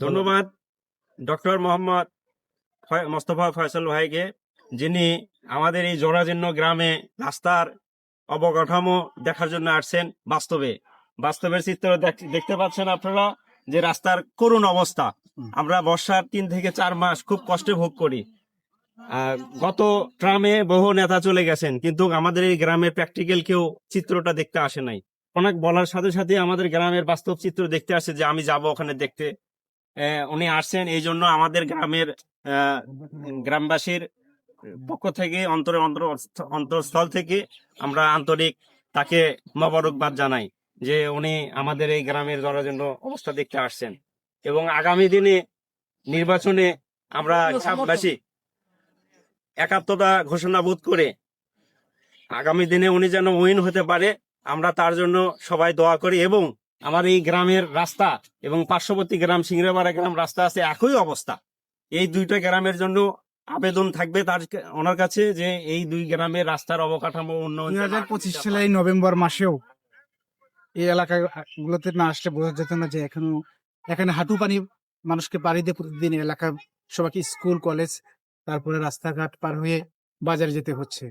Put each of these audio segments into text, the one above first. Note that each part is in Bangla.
ধন্যবাদ। ডক্টর মোহাম্মদ মোস্তফা ফয়সাল ভাইকে যিনি আমাদের এই জোড়াজীর্ণ গ্রামে রাস্তার অবকাঠামো দেখার জন্য আসছেন বাস্তবে। বাস্তবের চিত্র দেখ- দেখতে পাচ্ছেন আপনারা যে রাস্তার করুণ অবস্থা। আমরা বর্ষার তিন থেকে চার মাস খুব কষ্টে ভোগ করি। গত ট্রামে বহু নেতা চলে গেছেন কিন্তু আমাদের এই গ্রামে প্র্যাকটিক্যাল কেউ চিত্রটা দেখতে আসে নাই। অনেক বলার সাথে সাথে আমাদের গ্রামের বাস্তব চিত্র দেখতে আসে যে আমি যাব ওখানে দেখতে। উনি আসছেন এই জন্য আমাদের গ্রামের গ্রামবাসীর পক্ষ থেকে অন্তরে অন্তর অন্তরস্থল থেকে আমরা আন্তরিক তাকে মোবারকবাদ জানাই যে উনি আমাদের এই গ্রামের জন্য অবস্থা দেখতে আসছেন। এবং আগামী দিনে নির্বাচনে আমরা গ্রামবাসী একাত্মতা ঘোষণা বোধ করে আগামী দিনে উনি যেন উইন হতে পারে আমরা তার জন্য সবাই দোয়া করি এবং আমার এই গ্রামের রাস্তা এবং পার্শ্ববর্তী গ্রাম সিংড়াপাড়া গ্রাম রাস্তা আছে একই অবস্থা। এই দুইটা গ্রামের জন্য আবেদন থাকবে তার ওনার কাছে যে এই দুই গ্রামের রাস্তার অবকাঠামো উন্নয়ন দুই হাজার পঁচিশ সালের নভেম্বর মাসেও এই এলাকাগুলোতে না আসলে বোঝা যেত না যে এখনও এখানে হাঁটু পানি মানুষকে পাড়ি দিয়ে প্রতিদিন এলাকা সবাইকে স্কুল কলেজ তারপরে রাস্তাঘাট পার হয়ে বাজারে যেতে হচ্ছে।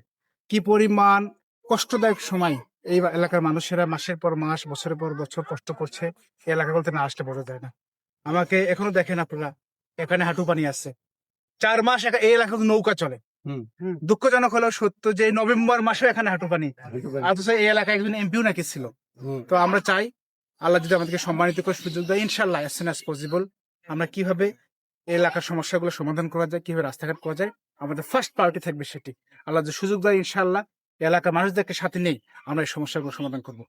কি পরিমাণ কষ্টদায়ক সময় এই এলাকার মানুষেরা মাসের পর মাস বছরের পর বছর কষ্ট করছে এই এলাকাগুলোতে না আসলে বোঝা যায় না। আমাকে এখনও দেখেন আপনারা এখানে হাঁটু পানি আছে। চার মাস এই এলাকাতে নৌকা চলে। দুঃখজনক হলেও সত্য যে নভেম্বর মাসেও এখানে হাঁটু পানি। অথচ এই এলাকায় একজন এমপিও নাকি ছিল। তো আমরা চাই আল্লাহ যদি আমাদেরকে সম্মানিত করে সুযোগ দেয় ইনশাল্লাহ অ্যাজ সুন অ্যাজ পসিবল আমরা কীভাবে এই এলাকার সমস্যাগুলো সমাধান করা যায় কীভাবে রাস্তাঘাট করা যায় আমাদের ফার্স্ট পার্টি থাকবে সেটি। আল্লাহ যদি সুযোগ দেয় ইনশাল্লাহ এলাকার মানুষদেরকে সাথে নিয়ে আমরা এই সমস্যাগুলো সমাধান করব।